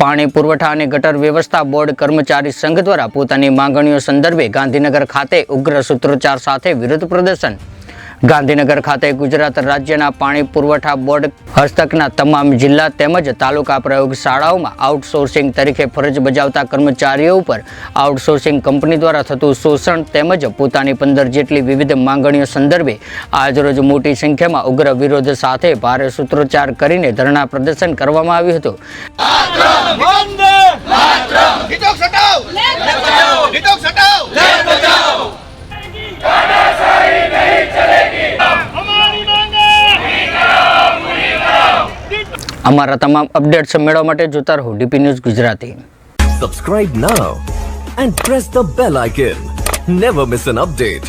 પાણી, પુરવઠા અને ગટર વ્યવસ્થા બોર્ડ કર્મચારી સંઘ દ્વારા પોતાની માંગણીઓ સંદર્ભે ગાંધીનગર ખાતે ઉગ્ર સૂત્રોચ્ચાર સાથે વિરોધ પ્રદર્શન ગાંધીનગર ખાતે ગુજરાત રાજ્યના પાણી પુરવઠા બોર્ડ હસ્તકના તમામ જિલ્લા તેમજ તાલુકા પ્રયોગશાળાઓમાં આઉટસોર્સિંગ તરીકે ફરજ બજાવતા કર્મચારીઓ ઉપર આઉટસોર્સિંગ કંપની દ્વારા થતું શોષણ તેમજ પોતાની પંદર જેટલી વિવિધ માંગણીઓ સંદર્ભે આજરોજ મોટી સંખ્યામાં ઉગ્ર વિરોધ સાથે ભારે સૂત્રોચ્ચાર કરીને ધરણા પ્રદર્શન કરવામાં આવ્યું હતું. અમારા તમામ અપડેટ્સ મેળવવા માટે જોતા રહો DP news Gujarati Subscribe now and press the bell icon. Never miss an update.